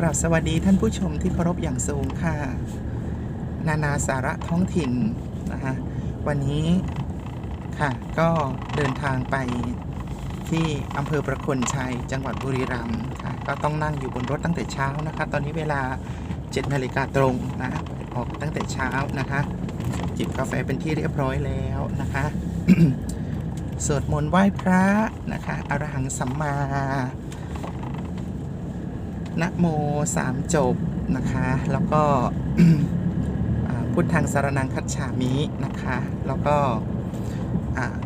กราบสวัสดีท่านผู้ชมที่เคารพอย่างสูงค่ะ นานาสาระท้องถิ่นนะคะวันนี้ค่ะก็เดินทางไปที่อำเภอประคนชัย จังหวัดบุรีรัมย์ค่ะก็ต้องนั่งอยู่บนรถตั้งแต่เช้านะคะ ตอนนี้เวลา7นาฬิกาตรงนะออกตั้งแต่เช้านะคะ จิบกาแฟเป็นที่เรียบร้อยแล้วนะคะสวดมนต์ไหว้พระนะคะอรหังสัมมา นะโมสามจบนะคะ แล้วก็พุทธังสารนังคัจฉามินะคะ แล้วก็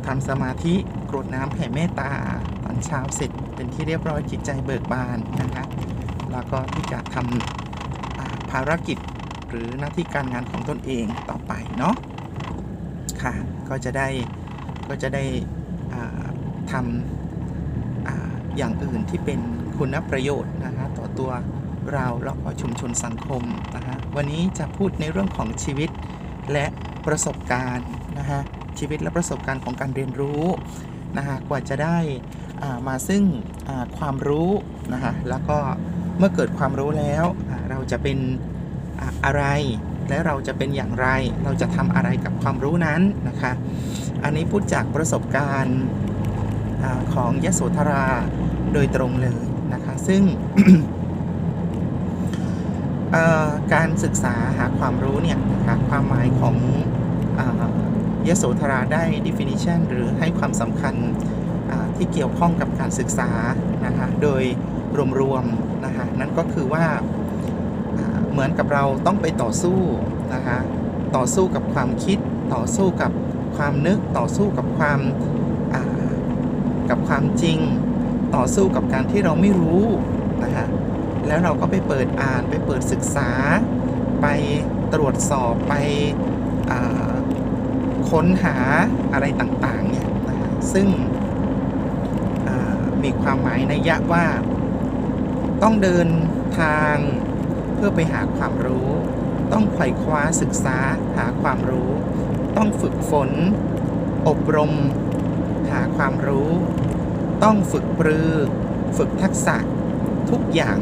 ทำสมาธิกรวดน้ำแผ่เมตตาตอนเช้าเสร็จเป็นที่เรียบร้อยจิตใจเบิกบานนะคะ แล้วก็ที่จะทำภารกิจหรือหน้าที่การงานของตนเองต่อไปเนาะค่ะก็จะได้ก็จะได้ทำอย่างอื่นที่เป็น คุณประโยชน์นะคะต่อตัวเราแล้วก็ชุมชนสังคมนะคะวันนี้จะพูดในเรื่องของชีวิตและประสบการณ์นะคะชีวิตและประสบการณ์ของการเรียนรู้นะคะกว่าจะได้อ่ามาซึ่งอ่าความรู้นะคะแล้วก็เมื่อเกิดความรู้แล้วเราจะเป็นอ่าอะไรและเราจะเป็นอย่างไร เราจะทำอะไรกับความรู้นั้นนะคะ อันนี้พูดจากประสบการณ์อาของยโสธราโดยตรงเลย นะคะ ซึ่งการศึกษาหาความรู้เนี่ยนะคะความหมายของอยโสธราได้ definition หรือให้ความสำคัญที่เกี่ยวข้องกับการศึกษานะคะโดยรวมๆนะคะนั่นก็คือว่าเหมือนกับเราต้องไปต่อสู้นะคะต่อสู้กับความคิดต่อสู้กับความนึกต่อสู้กับความกับความจริง ต่อสู้กับการที่เราไม่รู้นะคะแล้วเราก็ไปเปิดอ่านไปเปิดศึกษา ไปตรวจสอบไปค้นหาอะไรต่างๆเนี่ยนะะซึ่งมีความหมายในยะว่าต้องเดินทางเพื่อไปหาความรู้ ต้องไขว่คว้าศึกษาหาความรู้ ต้องฝึกฝน อบรม หาความรู้ ต้องฝึกปรือ ฝึกทักษะ ทุกอย่าง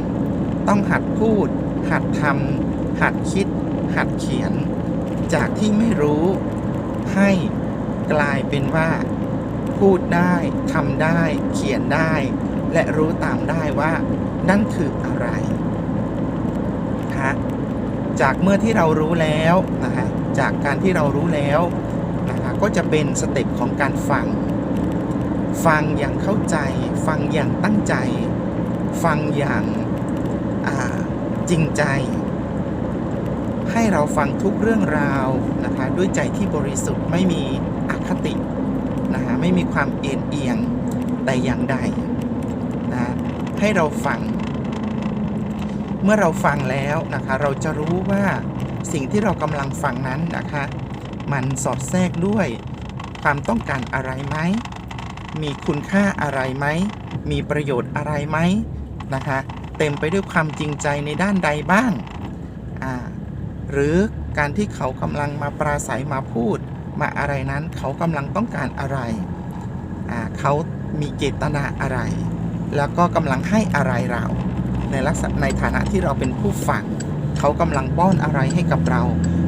ต้องหัดพูด หัดทำหัดคิด หัดเขียน จากที่ไม่รู้ ให้กลายเป็นว่า พูดได้ทำได้ เขียนได้ และรู้ตามได้ว่านั่นคืออะไรนะจากเมื่อที่เรารู้แล้วนะคะจากการที่เรารู้แล้วนะคะก็จะเป็นสเต็ปของการฟัง ฟังอย่างเข้าใจ ฟังอย่างตั้งใจ ฟังอย่างาจริงใจ ให้เราฟังทุกเรื่องราวนะคะด้วยใจที่บริสุทธิ์ไม่มีอคตินะคะไม่มีความเอ็นเอียงแต่อย่างใดนะให้เราฟัง เมื่อเราฟังแล้วนะคะเราจะรู้ว่าสิ่งที่เรากำลังฟังนั้นนะคะ มันสอดแทรกด้วยความต้องการอะไรไหม มีคุณค่าอะไรไหม มีประโยชน์อะไรไหมนะคะ เต็มไปด้วยความจริงใจในด้านใดบ้าง อ่า หรือการที่เขากำลังมาปราศัยมาพูด มาอะไรนั้นเขากำลังต้องการอะไร อ่า เขามีเจตนาอะไร แล้วก็กำลังให้อะไรเรา ในลักษณะในฐานะที่เราเป็นผู้ฟังเขากำลังป้อนอะไรให้กับเรา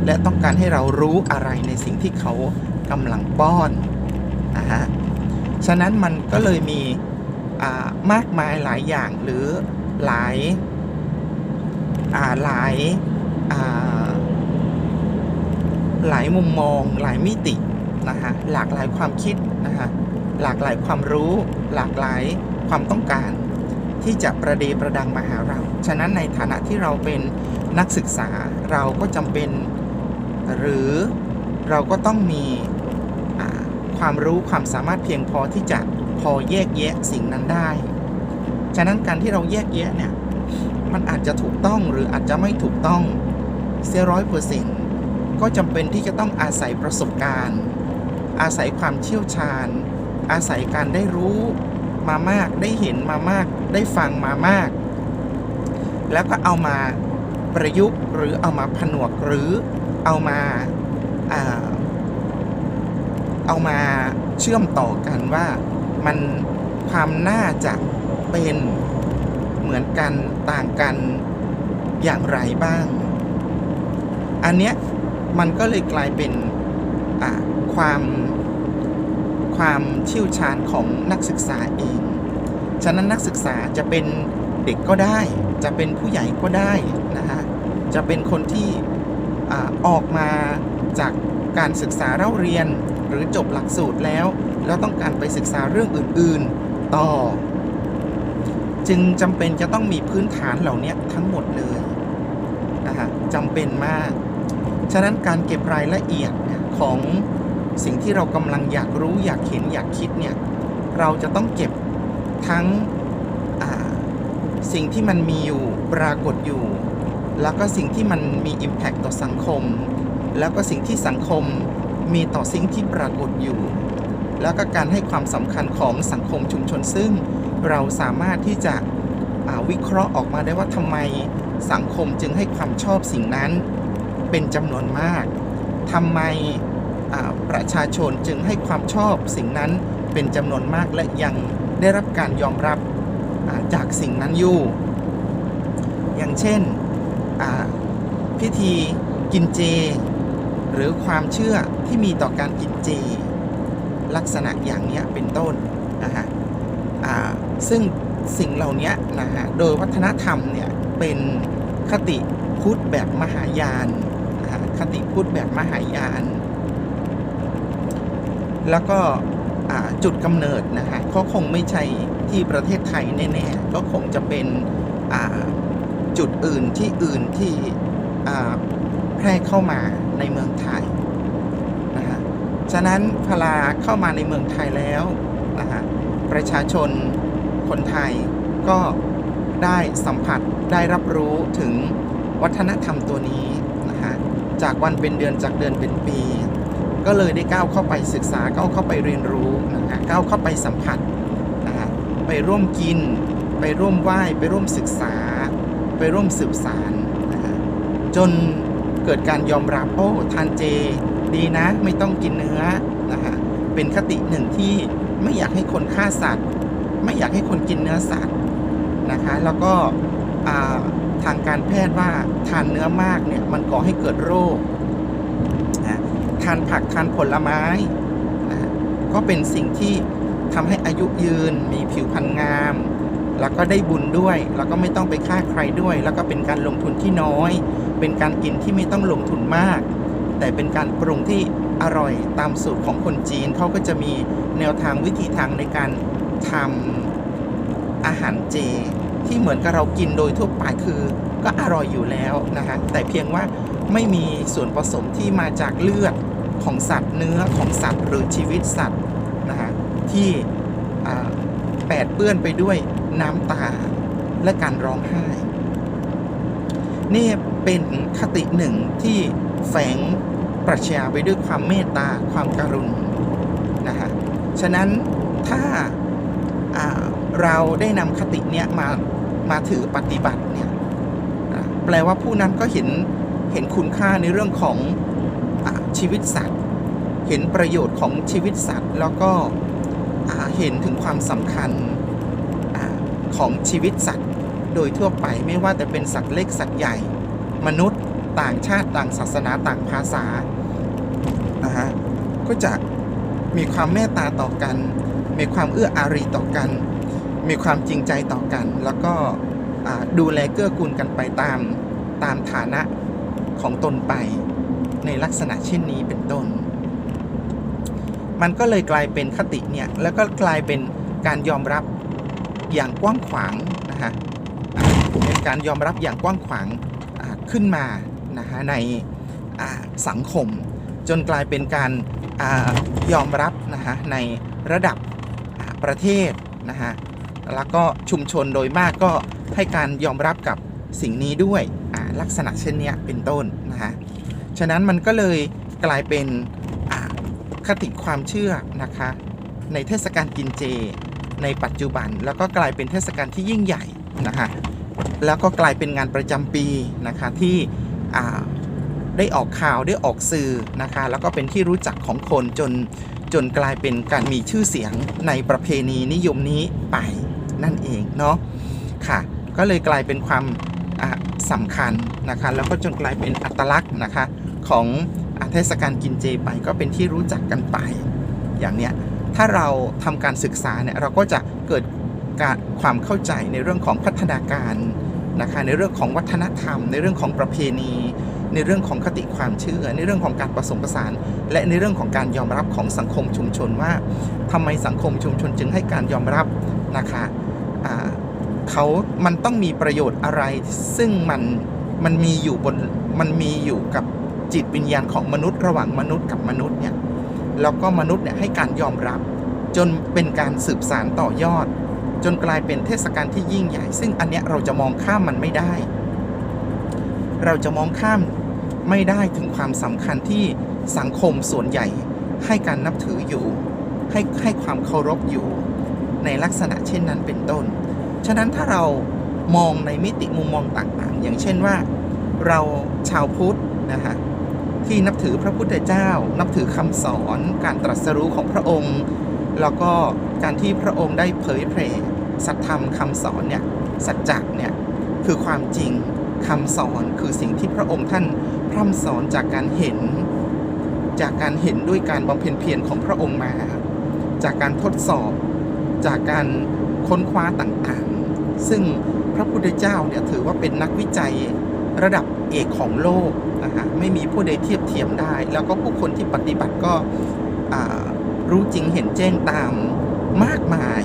และต้องการให้เรารู้อะไรในสิ่งที่เขากำลังป้อนนะฮะ ฉะนั้นมันก็เลยมีมากมายหลายอย่างหรือหลายาหลายาหลายมุมมอง หลายมิตินะคะหลากหลายความคิดนะคะหลากหลายความรู้ หลากหลายความต้องการที่จะประเดประดังมาหาเรา ฉะนั้นในฐานะที่เราเป็นนักศึกษาเราก็จำเป็น หรือเราก็ต้องมี ความรู้ความสามารถเพียงพอที่จะพอแยกแยะสิ่งนั้นได้ ฉะนั้นการที่เราแยกแยะเนี่ย มันอาจจะถูกต้องหรืออาจจะไม่ถูกต้องเสียร้อยเปอร์เซ็นต์ก็จำเป็นที่จะต้องอาศัยประสบการณ์ อาศัยความเชี่ยวชาญ อาศัยการได้รู้มามาก ได้เห็นมามาก ได้ฟังมามาก แล้วก็เอามาประยุกต์หรือเอามาผนวกหรือเอามาอา เอามาเชื่อมต่อกันว่ามันความน่าจะเป็นเหมือนกันต่างกันอย่างไรบ้าง อันเนี้ยมันก็เลยกลายเป็นความความเชี่ยวชาญของนักศึกษาเอง ฉะนั้นนักศึกษาจะเป็นเด็กก็ได้ จะเป็นผู้ใหญ่ก็ได้นะฮะ จะเป็นคนที่อออกมาจากการศึกษาเล่าเรียน หรือจบหลักสูตรแล้ว แล้วต้องการไปศึกษาเรื่องอื่น ๆ ต่อ จึงจำเป็นจะต้องมีพื้นฐานเหล่านี้ทั้งหมดเลยนะฮะจำเป็นมาก ฉะนั้นการเก็บรายละเอียดของสิ่งที่เรากำลังอยากรู้อยากเห็นอยากคิดเนี่ย เราจะต้องเก็บทั้งสิ่งที่มันมีอยู่ปรากฏอยู่ แล้วก็สิ่งที่มันมี Impact ต่อสังคม แล้วก็สิ่งที่สังคม มีต่อสิ่งที่ปรากฏอยู่ แล้วก็การให้ความสำคัญของสังคมชุมชนซึ่งเราสามารถที่จะวิเคราะห์ออกมาได้ว่าทำไมสังคมจึงให้ความชอบสิ่งนั้น เป็นจำนวนมากทำไมประชาชนจึงให้ความชอบสิ่งนั้นเป็นจำนวนมากและยังได้รับการยอมรับาจากสิ่งนั้นอยู่ อย่างเช่นพิธีกินเจ หรือความเชื่อที่มีต่อการกินเจ ลักษณะอย่างนี้เป็นต้นนะฮะซึ่งสิ่งเหล่านี้นะฮะโดยวัฒนธรรมเนี่ยเป็นคติพุทธแบบมหายานนะฮะคติพุทธแบบมหายาน แล้วก็จุดกำเนิดนะฮะก็คงไม่ใช่ที่ประเทศไทยแน่ๆก็คงจะเป็นจุดอื่นที่อื่นที่แพร่เข้ามาในเมือง ฉะนั้นพลาเข้ามาในเมืองไทยแล้วนะฮะประชาชนคนไทยก็ได้สัมผัสได้รับรู้ถึงวัฒนธรรมตัวนี้นะฮะจากวันเป็นเดือนจากเดือนเป็นปี ก็เลยได้ก้าวเข้าไปศึกษาก้าวเข้าไปเรียนรู้นะฮะก้าวเข้าไปสัมผัสนะฮะไปร่วมกิน ไปร่วมไหว้ไปร่วมศึกษา ไปร่วมสืบสารนะฮะจนเกิดการยอมรับโอ้ทานเจ ดีนะ ไม่ต้องกินเนื้อนะฮะเป็นคติหนึ่งที่ไม่อยากให้คนฆ่าสัตว์ ไม่อยากให้คนกินเนื้อสัตว์นะคะแล้วก็ทางการแพทย์ว่าทานเนื้อมากเนี่ยมันก่อให้เกิดโรคนะทานผักทานผลไม้นะก็เป็นสิ่งที่ทำให้อายุยืนมีผิวพรรณงาม แล้วก็ได้บุญด้วย แล้วก็ไม่ต้องไปฆ่าใครด้วย แล้วก็เป็นการลงทุนที่น้อย เป็นการกินที่ไม่ต้องลงทุนมาก แต่เป็นการปรุงที่อร่อยตามสูตรของคนจีนเขาก็จะมีแนวทางวิธีทางในการทำอาหารเจ ที่เหมือนกับเรากินโดยทั่วไปคือก็อร่อยอยู่แล้วนะฮะแต่เพียงว่าไม่มีส่วนผสมที่มาจากเลือดของสัตว์เนื้อของสัตว์ หรือชีวิตสัตว์นะฮะที่แปดเปื้อนไปด้วยน้ำตาและการร้องไห้ นี่เป็นคติหนึ่งที่แฝง ปรัชญาไปด้วยความเมตตาความการุณนะฮะฉะนั้นถ้าาเราได้นำคติเนี้ยมามาถือปฏิบัติเนี่ยแปลว่าผู้นั้นก็เห็นเห็นคุณค่าในเรื่องของอชีวิตสัตว์ เห็นประโยชน์ของชีวิตสัตว์ แล้วก็เห็นถึงความสำคัญอของชีวิตสัตว์ โดยทั่วไปไม่ว่าแต่เป็นสัตว์เล็กสัตว์ใหญ่ มนุษย์ ต่างชาติต่างศาสนาต่างภาษา ก็จะมีความเมตตาต่อกัน มีความเอื้ออารีต่อกัน มีความจริงใจต่อกัน แล้วก็ดูแลเกื้อกูลกันไปตามตามฐานะของตนไปในลักษณะเช่นนี้เป็นต้น มันก็เลยกลายเป็นคติเนี่ย แล้วก็กลายเป็นการยอมรับอย่างกว้างขวางนะฮะเป็นการยอมรับอย่างกว้างขวางขึ้นมานะฮะในสังคม จนกลายเป็นการอายอมรับนะฮะในระดับประเทศนะฮะแล้วก็ชุมชนโดยมากก็ให้การยอมรับกับสิ่งนี้ด้วยลักษณะเช่นนี้เป็นต้นนะฮะฉะนั้นมันก็เลยกลายเป็นคติความเชื่อนะคะในเทศกาลกินเจ ในปัจจุบัน แล้วก็กลายเป็นเทศกาลที่ยิ่งใหญ่นะคะแล้วก็กลายเป็นงานประจำปีนะคะที่ ได้ออกข่าวได้ออกสื่อนะคะ แล้วก็เป็นที่รู้จักของคนจนจนกลายเป็นการมีชื่อเสียงในประเพณีนิยมนี้ไปนั่นเองเนาะค่ะ ก็เลยกลายเป็นความสำคัญนะคะ แล้วก็จนกลายเป็นอัตลักษณ์นะคะของอเทศกาลกินเจไปก็เป็นที่รู้จักกันไป อย่างเนี้ยถ้าเราทำการศึกษาเนี่ยเราก็จะเกิดการความเข้าใจในเรื่องของพัฒนาการนะคะในเรื่องของวัฒนธรรม ในเรื่องของประเพณี ในเรื่องของคติความเชื่อ ในเรื่องของการผสมผสาน และในเรื่องของการยอมรับของสังคมชุมชนว่าทำไมสังคมชุมชนจึงให้การยอมรับนะคะเขามันต้องมีประโยชน์อะไรซึ่งมันมันมีอยู่บนมันมีอยู่กับจิตวิญญาณของมนุษย์ระหว่างมนุษย์กับมนุษย์เนี่ยแล้วก็มนุษย์เนี่ยให้การยอมรับ จนเป็นการสืบสารต่อยอด จนกลายเป็นเทศกาลที่ยิ่งใหญ่ ซึ่งอันเนี้ยเราจะมองข้ามมันไม่ได้ เราจะมองข้าม ไม่ได้ถึงความสำคัญที่สังคมส่วนใหญ่ ให้การนับถืออยู่ ให้ให้ความเคารพอยู่ ในลักษณะเช่นนั้นเป็นต้น ฉะนั้นถ้าเรามองในมิติมุมมองต่างๆ อย่างเช่นว่า เราชาวพุทธนะฮะที่นับถือพระพุทธเจ้า นับถือคำสอนการตรัสรู้ของพระองค์ แล้วก็การที่พระองค์ได้เผยแผ่สัทธรรมคำสอนเนี่ยสัจจะเนี่ยคือความจริง คำสอนคือสิ่งที่พระองค์ท่านพร่ำสอนจากการเห็น จากการเห็นด้วยการบำเพ็ญเพียรของพระองค์มา จากการทดสอบ จากการค้นคว้าต่างๆ ซึ่งพระพุทธเจ้าเนี่ยถือว่าเป็นนักวิจัยระดับเอกของโลกนะฮะไม่มีผู้ใดเทียบเทียมได้ แล้วก็ผู้คนที่ปฏิบัติก็รู้จริงเห็นแจ้งตามมากมาย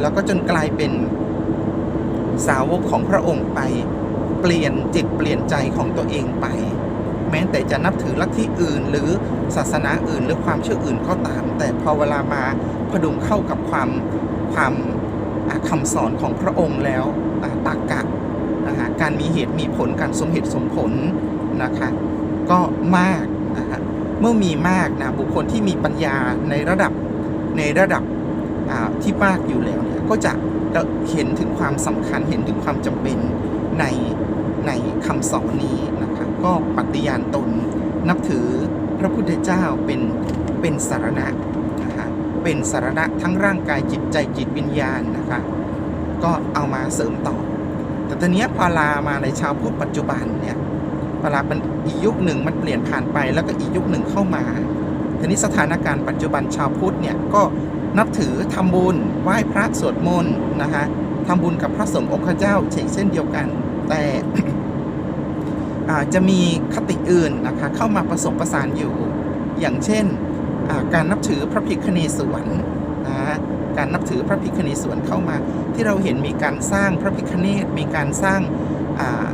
แล้วก็จนกลายเป็นสาวกของพระองค์ไป เปลี่ยนจิตเปลี่ยนใจของตัวเองไป แม้แต่จะนับถือลัทธิอื่น หรือศาสนาอื่น หรือความเชื่ออื่นก็ตาม แต่พอเวลามาพดุงเข้ากับความความอ่าคำสอนของพระองค์แล้วตากะนะฮะการมีเหตุมีผลการสมเหตุสมผลนะคะก็มากนะฮะเมื่อมีมากนะบุคคลที่มีปัญญาในระดับในระดับที่มากอยู่แล้วเนี่ยก็จะเห็นถึงความสำคัญเห็นถึงความจำเป็นใน ในคำสอนนี้นะคะก็ปฏิญาณตนนับถือพระพุทธเจ้าเป็นเป็นสารณะนะคะเป็นสารณะทั้งร่างกายจิตใจจิตวิญญาณนะคะก็เอามาเสริมต่อ แต่ตอนนี้พอลามาในชาวพุทธปัจจุบันเนี่ยพอลาเป็นอีกยุคหนึ่งมันเปลี่ยนผ่านไปแล้วก็อีกยุคหนึ่งเข้ามาทีนี้สถานการณ์ปัจจุบันชาวพุทธเนี่ยก็นับถือทำบุญไหว้พระสวดมนต์นะฮะทำบุญกับพระสงฆ์องค์เจ้าเช่นเดียวกัน แต่จะมีคติอื่นนะคะเข้ามาผสมผสานอยู่ อย่างเช่นการนับถือพระพิคเนศวรนะการนับถือพระพิคเนศวรเข้ามา ที่เราเห็นมีการสร้างพระพิคเนตมีการสร้างา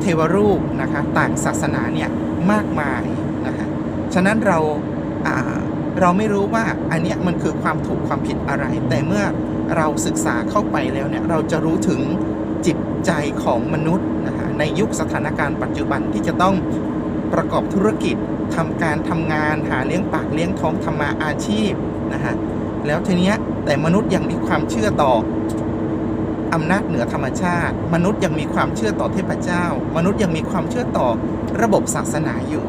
เทวรูปนะคะต่างศาสนาเนี่ยมากมายนะคะฉะนั้นเราาเราไม่รู้ว่าอันเนี้ยมันคือความถูกความผิดอะไร แต่เมื่อเราศึกษาเข้าไปแล้วเนี่ยเราจะรู้ถึง จิตใจของมนุษย์นะคะในยุคสถานการณ์ปัจจุบันที่จะต้องประกอบธุรกิจทำการทำงานหาเลี้ยงปากเลี้ยงท้องทำมาอาชีพนะคะแล้วทีเนี้ยแต่มนุษย์ยังมีความเชื่อต่ออำนาจเหนือธรรมชาติ มนุษย์ยังมีความเชื่อต่อเทพเจ้า มนุษย์ยังมีความเชื่อต่อระบบศาสนาอยู่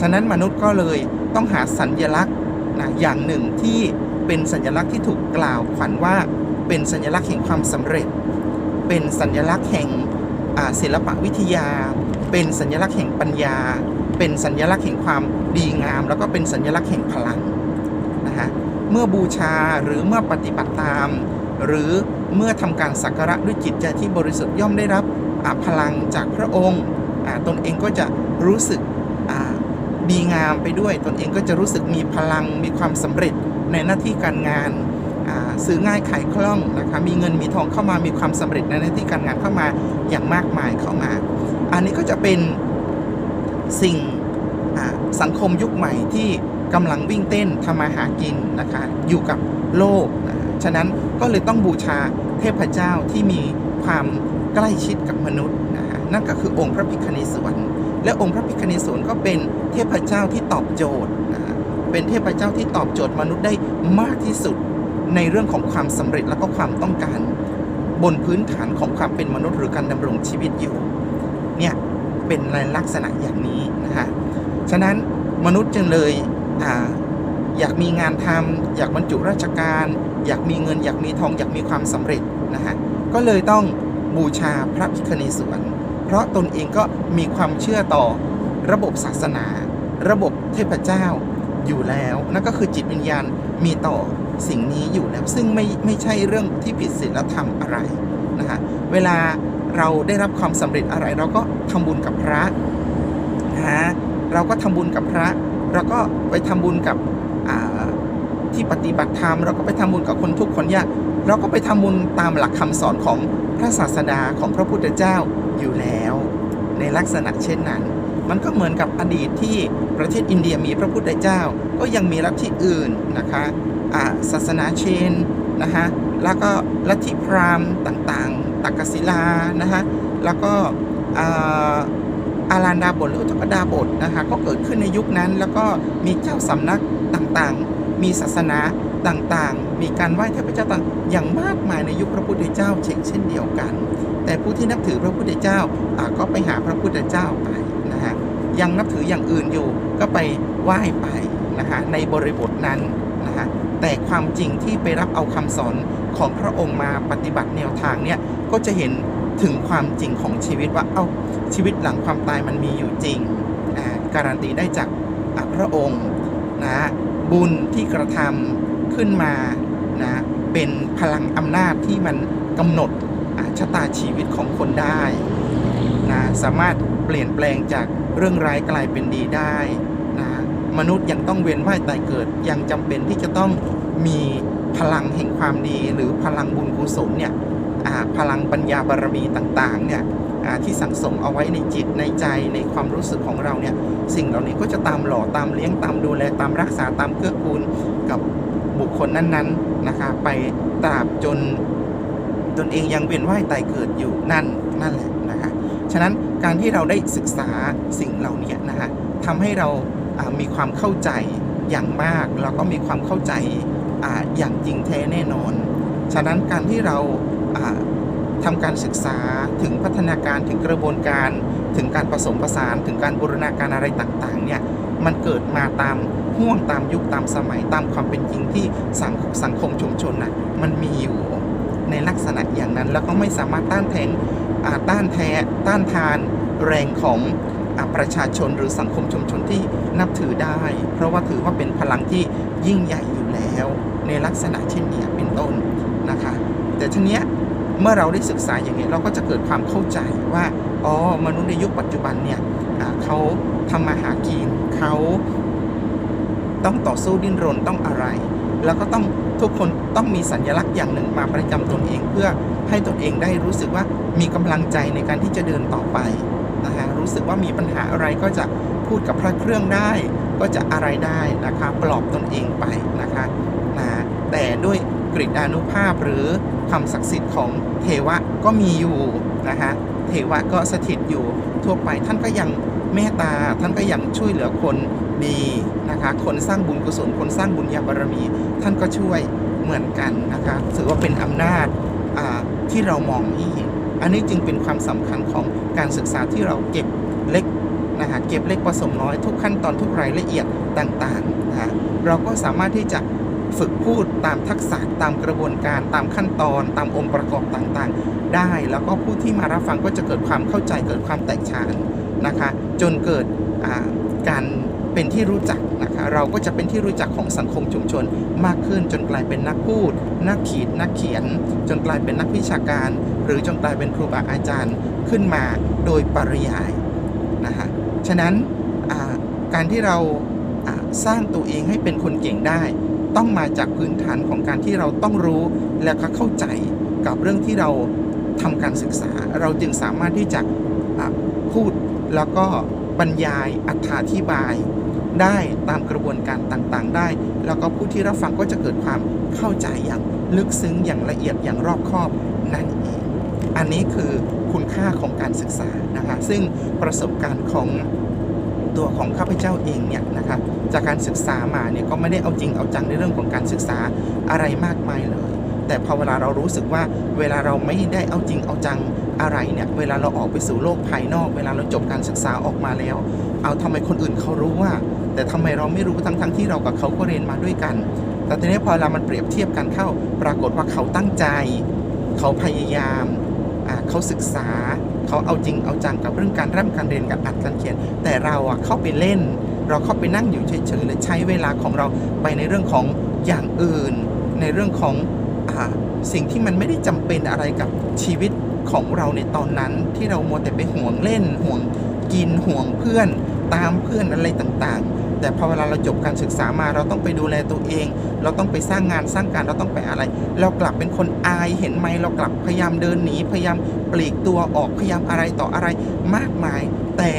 ฉะนั้นมนุษย์ก็เลยต้องหาสัญญลักษณ์นะอย่างหนึ่งที่เป็นสัญลักษณ์ที่ถูกกล่าวขวัญว่าเป็นสัญลักษณ์แห่งความสำเร็จ เป็นสัญลักษณ์แห่งศิลปวิทยา เป็นสัญลักษณ์แห่งปัญญา เป็นสัญลักษณ์แห่งความดีงาม แล้วก็เป็นสัญลักษณ์แห่งพลังนะฮะเมื่อบูชาหรือเมื่อปฏิบัติตาม หรือเมื่อทำการสักการะด้วยจิตใจที่บริสุทธิ์ย่อมได้รับพลังจากพระองค์ตนเองก็จะรู้สึกดีงามไปด้วย ตนเองก็จะรู้สึกมีพลังมีความสำเร็จในหน้าที่การงาน ซื้อง่ายขายคล่องนะคะมีเงินมีทองเข้ามามีความสำเร็จในหน้าที่การงานเข้ามาอย่างมากมายเข้ามา อันนี้ก็จะเป็นสิ่งสังคมยุคใหม่ที่กำลังวิ่งเต้นทำมาหากินนะคะอยู่กับโลกนะฉะนั้นก็เลยต้องบูชาเทพเจ้าที่มีความใกล้ชิดกับมนุษย์นะฮะนั่นก็คือองค์พระพิคเนศวรและองค์พระพิคเนศวรก็เป็นเทพเจ้าที่ตอบโจทย์นะะเป็นเทพเจ้าที่ตอบโจทย์มนุษย์ได้มากที่สุด ในเรื่องของความสำเร็จและก็ความต้องการ บนพื้นฐานของความเป็นมนุษย์หรือการดำรงชีวิตอยู่เนี่ยเป็นลักษณะอย่างนี้นะฮะฉะนั้นมนุษย์จึงเลยออยากมีงานทำอยากบรรจุราชการ อยากมีเงิน อยากมีทอง อยากมีความสำเร็จนะฮะก็เลยต้องบูชาพระพิคเนศวรเพราะตนเองก็มีความเชื่อต่อระบบศาสนา ระบบเทพเจ้าอยู่แล้วนั่นก็คือจิตวิญญาณมีต่อ สิ่งนี้อยู่แล้วซึ่งไม่ไม่ใช่เรื่องที่ผิดศีลธรรมอะไรนะฮะเวลาเราได้รับความสำเร็จอะไร เราก็ทำบุญกับพระนะฮะเราก็ทำบุญกับพระ เราก็ไปทำบุญกับที่ปฏิบัติธรรม เราก็ไปทำบุญกับคนทุกข์คนยากเราก็ไปทำบุญตามหลักคำสอนของพระศาสดาของพระพุทธเจ้าอยู่แล้ว ในลักษณะเช่นนั้น มันก็เหมือนกับอดีตที่ประเทศอินเดียมีพระพุทธเจ้า ก็ยังมีลัทธิอื่นนะคะ ศาสนาเชนนะคะแล้วก็ลัทธิพราหมณ์ต่างๆ ตักกศิลานะคะแล้วก็อาอารันดาบทหรืออุทกดาบทนะคะก็เกิดขึ้นในยุคนั้น แล้วก็มีเจ้าสำนักต่างๆ มีศาสนาต่างๆ มีการไหว้เทพเจ้าต่างอย่างมากมายในยุคพระพุทธเจ้าเช่นเช่นเดียวกัน แต่ผู้ที่นับถือพระพุทธเจ้าอ่าก็ไปหาพระพุทธเจ้าไปนะฮะยังนับถืออย่างอื่นอยู่ก็ไปไหว้ไปนะฮะในบริบทนั้นนะฮะ แต่ความจริงที่ไปรับเอาคำสอนของพระองค์มาปฏิบัติแนวทางเนี่ยก็จะเห็นถึงความจริงของชีวิตว่าเอ้าชีวิตหลังความตายมันมีอยู่จริงการันตีได้จากพระองค์นะบุญที่กระทำขึ้นมานะเป็นพลังอำนาจที่มันกำหนดชะตาชีวิตของคนได้นะสามารถเปลี่ยนแปลงจากเรื่องร้ายกลายเป็นดีได้ มนุษย์ยังต้องเวียนว่ายตายเกิด ยังจำเป็นที่จะต้องมีพลังแห่งความดี หรือพลังบุญกุศลเนี่ยพลังปัญญาบารมีต่างๆเนี่ยที่สั่งสมเอาไว้ในจิตในใจในความรู้สึกของเราเนี่ยสิ่งเหล่านี้ก็จะตามหล่อตามเลี้ยงตามดูแลตามรักษาตามเกื้อกูลกับบุคคลนั้นๆนะคะไปตราบจนตนเองยังเวียนว่ายตายเกิดอยู่นั่นนั่นแหละนะคะฉะนั้นการที่เราได้ศึกษาสิ่งเหล่านี้นะคะทำให้เรา มีความเข้าใจอย่างมาก แล้วก็มีความเข้าใจออย่างจริงแท้แน่นอน ฉะนั้นการที่เราอ่าทำการศึกษาถึงพัฒนาการถึงกระบวนการ ถึงการผสมผสาน ถึงการบูรณาการอะไรต่างๆเนี่ยมันเกิดมาตามห่วงตามยุคตามสมัยตามความเป็นจริงที่สังสังคมชุมชนน่ะมันมีอยู่ในลักษณะอย่างนั้นแล้วก็ไม่สามารถต้านแทนต้านแท้ต้านทานแรงของ ประชาชนหรือสังคมชุมชนที่นับถือได้ เพราะว่าถือว่าเป็นพลังที่ยิ่งใหญ่อยู่แล้ว ในลักษณะเช่นนี้เป็นต้นนะคะ แต่ทีเนี้ยเมื่อเราได้ศึกษาอย่างนี้เราก็จะเกิดความเข้าใจว่าอ๋อมนุษย์ในยุคปัจจุบันเนี่ยเขาทำมาหากินเขาต้องต่อสู้ดิ้นรนต้องอะไร แล้วก็ต้องทุกคนต้องมีสัญลักษณ์อย่างหนึ่งมาประจำตนเองเพื่อให้ตนเองได้รู้สึกว่ามีกำลังใจในการที่จะเดินต่อไป รู้สึกว่ามีปัญหาอะไรก็จะพูดกับพระเครื่องได้ ก็จะอะไรได้นะคะปลอบตนเองไปนะคะนะแต่ด้วยกริยานุภาพหรือความศักดิ์สิทธิ์ของเทวะก็มีอยู่นะคะเทวะก็สถิตอยู่ทั่วไปท่านก็ยังเมตตาท่านก็ยังช่วยเหลือคนดีนะคะคนสร้างบุญกุศลคนสร้างบุญญาบารมี ท่านก็ช่วยเหมือนกันนะคะถือว่าเป็นอำนาจที่เรามองไม่เห็น อันนี้จึงเป็นความสำคัญของการศึกษาที่เราเก็บเล็กนะคะเก็บเล็กผสมน้อยทุกขั้นตอนทุกรายละเอียดต่างๆนะคะเราก็สามารถที่จะฝึกพูดตามทักษะตามกระบวนการตามขั้นตอน ตามองค์ประกอบต่างๆ ได้ แล้วก็ผู้ที่มารับฟังก็จะเกิดความเข้าใจเกิดความแตกฉานนะคะ จนเกิดการเป็นที่รู้จักนะคะ เราก็จะเป็นที่รู้จักของสังคมชุมชนมากขึ้นจนกลายเป็นนักพูด นักขีด นักเขียน จนกลายเป็นนักวิชาการ หรือจนกลายเป็นครูบาอาจารย์ขึ้นมาโดยปริยายนะคะฉะนั้นการที่เราสร้างตัวเองให้เป็นคนเก่งได้ ต้องมาจากพื้นฐานของการที่เราต้องรู้และก็เข้าใจกับเรื่องที่เราทำการศึกษา เราจึงสามารถที่จะะพูดแล้วก็บรรยายอธิบายได้ตามกระบวนการต่างๆ ได้ แล้วก็ผู้ที่รับฟังก็จะเกิดความเข้าใจอย่างลึกซึ้งอย่างละเอียดอย่างรอบคอบนั่นเอง อันนี้คือคุณค่าของการศึกษานะคะซึ่งประสบการณ์ของตัวของข้าพเจ้าเองเนี่ยนะคะจากการศึกษามาเนี่ยก็ไม่ได้เอาจริงเอาจังในเรื่องของการศึกษาอะไรมากมายเลย แต่พอเวลาเรารู้สึกว่าเวลาเราไม่ได้เอาจริงเอาจังอะไรเนี่ยเวลาเราออกไปสู่โลกภายนอก เวลาเราจบการศึกษาออกมาแล้ว เอาทำไมคนอื่นเขารู้ว่า แต่ทำไมเราไม่รู้ทั้งทั้งๆที่เรากับเขาก็เรียนมาด้วยกัน แต่ทีนี้พอเรามันเปรียบเทียบกันเข้า ปรากฏว่าเขาตั้งใจ เขาพยายาม เขาศึกษาเขาเอาจริงเอาจังกับเรื่องการร่ำการเรียนการอ่านการเขียน แต่เราอะเข้าไปเล่น เราเข้าไปนั่งอยู่เฉยๆและใช้เวลาของเราไปในเรื่องของอย่างอื่น ในเรื่องของอสิ่งที่มันไม่ได้จำเป็นอะไรกับชีวิตของเราในตอนนั้นที่เรามัวแต่ไปห่วงเล่นห่วงกินห่วงเพื่อนตามเพื่อนอะไรต่างๆ แต่พอเวลาเราจบการศึกษามา เราต้องไปดูแลตัวเอง เราต้องไปสร้างงานสร้างการเราต้องไปอะไร เรากลับเป็นคนอายเห็นไหมเรากลับพยายามเดินหนีพยายามปลีกตัวออกพยายามอะไรต่ออะไรมากมาย แต่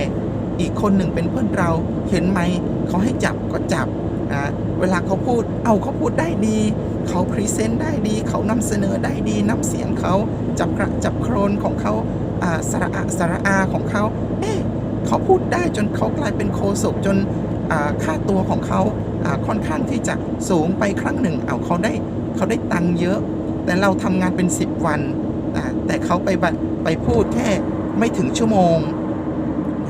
อีกคนหนึ่งเป็นเพื่อนเราเห็นไหมเขาให้จับก็จับนะเวลาเขาพูดเอาเขาพูดได้ดี เขาพรีเซนต์ได้ดี เขานำเสนอได้ดีน้ำเสียงเขาจับกระจับโครนของเขาอ่าสระอะสระอาของเขาเอ๊ะเขาพูดได้จนเขากลายเป็นโคศกจน ค่าตัวของเขาค่อนข้างที่จะสูงไปครั้งหนึ่งเอาเขาได้เขาได้ตังค์เยอะ แต่เราทำงานเป็น 10 วัน แต่เขาไปบัไปพูดแค่ไม่ถึงชั่วโมง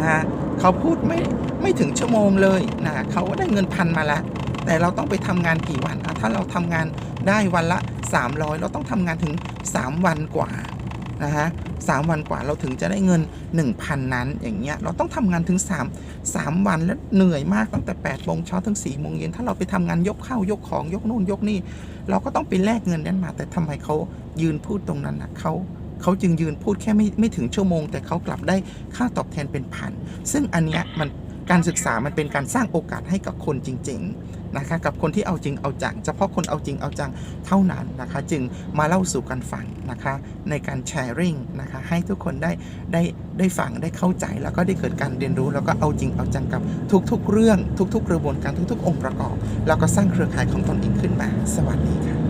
นะเขาพูดไม่ไม่ถึงชั่วโมงเลยนะเขาก็ได้เงินพันมาล้วแต่เราต้องไปทำงานกี่วัน ถ้าเราทำงานได้วันละ 300 เราต้องทำงานถึง 3 วันกว่า นะฮะสามวันกว่าเราถึงจะได้เงิน 1,000 นั้นอย่างเงี้ยเราต้องทำงานถึง 3 3 วันแล้วเหนื่อยมากตั้งแต่8โมงเช้าถึง4โมงเย็นถ้าเราไปทำงานยกข้าวยกของยกนู่นยกนี่ เราก็ต้องไปแลกเงินนั้นมา แต่ทำไมเขายืนพูดตรงนั้นนะเขาเขาจึงยืนพูดแค่ไม่ไม่ถึงชั่วโมง แต่เขากลับได้ค่าตอบแทนเป็นพันซึ่งอันเนี้ยมันการศึกษามันเป็นการสร้างโอกาสให้กับคนจริง ๆ นะคะกับคนที่เอาจริงเอาจังเฉพาะคนเอาจริงเอาจังเท่านั้นนะคะจึงมาเล่าสู่กันฟังนะคะในการแชร์ริ่งนะคะให้ทุกคนได้ได้ได้ฟังได้เข้าใจแล้วก็ได้เกิดการเรียนรู้ แล้วก็เอาจริงเอาจังกับทุกๆเรื่องทุก ๆ กระบวนการทุก ๆ องค์ประกอบ แล้วก็สร้างเครือข่ายของตนเองขึ้นมา สวัสดีค่ะ